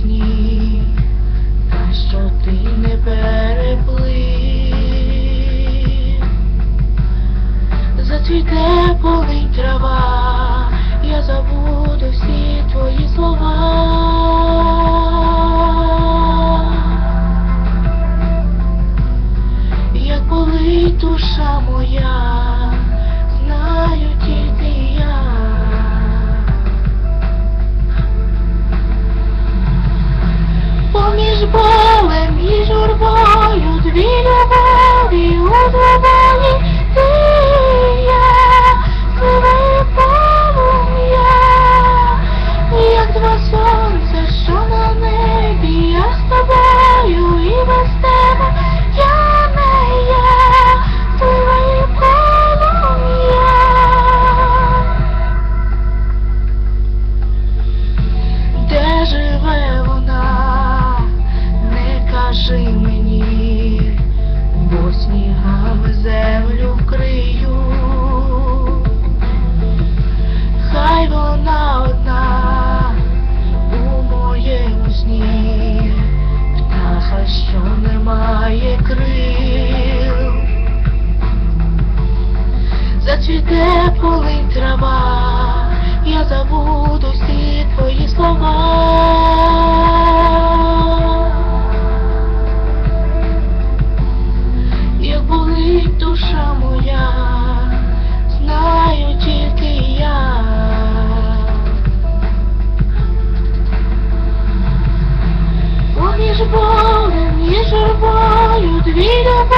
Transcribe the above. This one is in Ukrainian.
сні, та що ти не переплив, зацвіте полинь трава, я забуду всі твої слова, як болить душа моя, знаю ті. Крил. Зацвіте полинь трава, я забуду всі твої слова. వేడుక